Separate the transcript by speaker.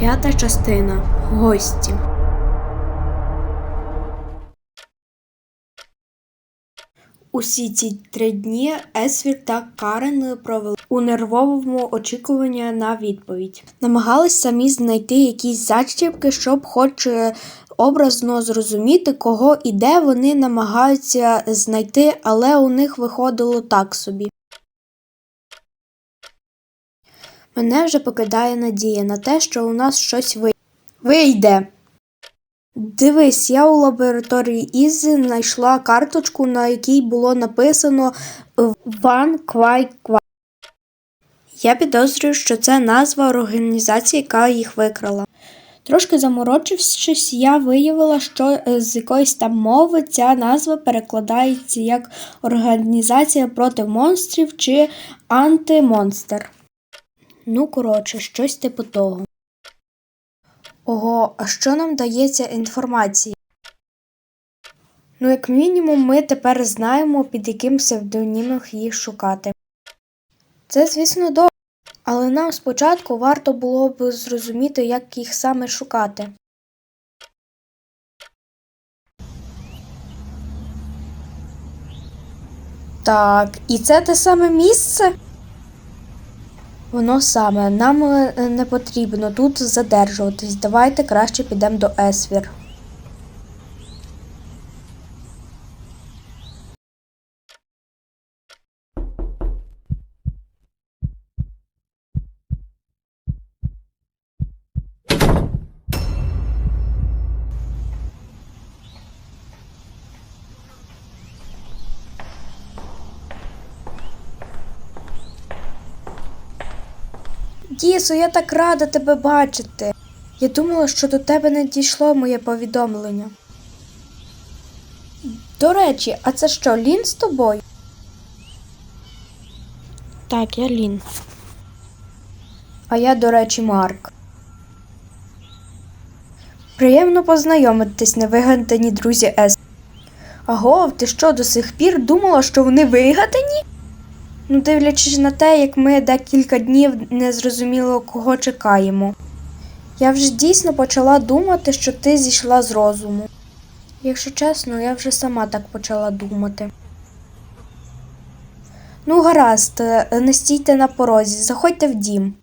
Speaker 1: П'ята частина. Гості. Усі ці три дні Есвір та Карен провели у нервовому очікуванні на відповідь. Намагались самі знайти якісь зачіпки, щоб хоч е, образно зрозуміти, кого і де вони намагаються знайти, але у них виходило так собі. Мене вже покидає надія на те, що у нас щось ви- вийде. Дивись, я у лабораторії Ізі знайшла карточку, на якій було написано Ван Квай Квай. Я підозрюю, що це назва організації, яка їх викрала. Трошки заморочившись, я виявила, що е, з якоїсь там мови ця назва перекладається як Організація проти монстрів чи антимонстр. Ну, коротше, щось типу того. Ого, а що нам дається інформація? Ну, як мінімум, ми тепер знаємо, під яким псевдонімом їх шукати. Це, звісно, добре, але нам спочатку варто було б зрозуміти, як їх саме шукати. Так, і це те саме місце? Воно саме. Нам е, не потрібно тут задержуватись. Давайте краще підемо до Есвір. Дісо, я так рада тебе бачити. Я думала, що до тебе не дійшло моє повідомлення. До речі, а це що, Лін з тобою? Так, я Лін. А я, до речі, Марк. Приємно познайомитись, невигадані друзі С. Агов, ти що, до сих пір думала, що вони вигадані? Ну, дивлячись на те, як ми декілька днів не зрозуміло, кого чекаємо. Я вже дійсно почала думати, що ти зійшла з розуму. Якщо чесно, я вже сама так почала думати. Ну, гаразд, е, не стійте на порозі, заходьте в дім.